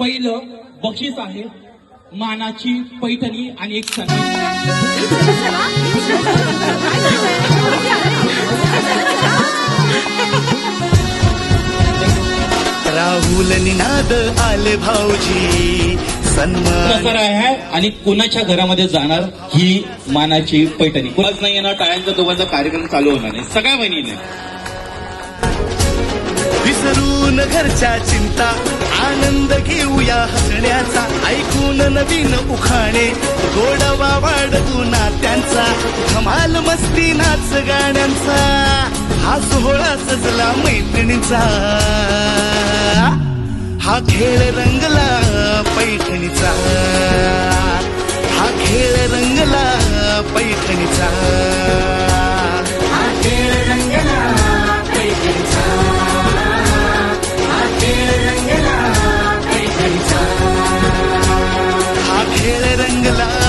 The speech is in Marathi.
पहिलं बक्षीस आहे मानाची पैठणी आणि एक सन्मान राहुल निनाद आले भाऊजी सन्मान. आहे आणि कोणाच्या घरामध्ये जाणार ही मानाची पैठणी. कोणाच नाही येणार टाळ्यांचा दोघांचा कार्यक्रम चालू होणार नाही. सगळ्या बहिणीने. सोडून घरच्या चिंता. आनंद घेऊया हसण्याचा. ऐकून नवीन उखाणे. गोडवा वाढवू नात्यांचा धमाल मस्ती नाच गाण्यांचा. हा सोहळा सजला मैत्रिणीचा. हा खेळ रंगला पैठणीचा. la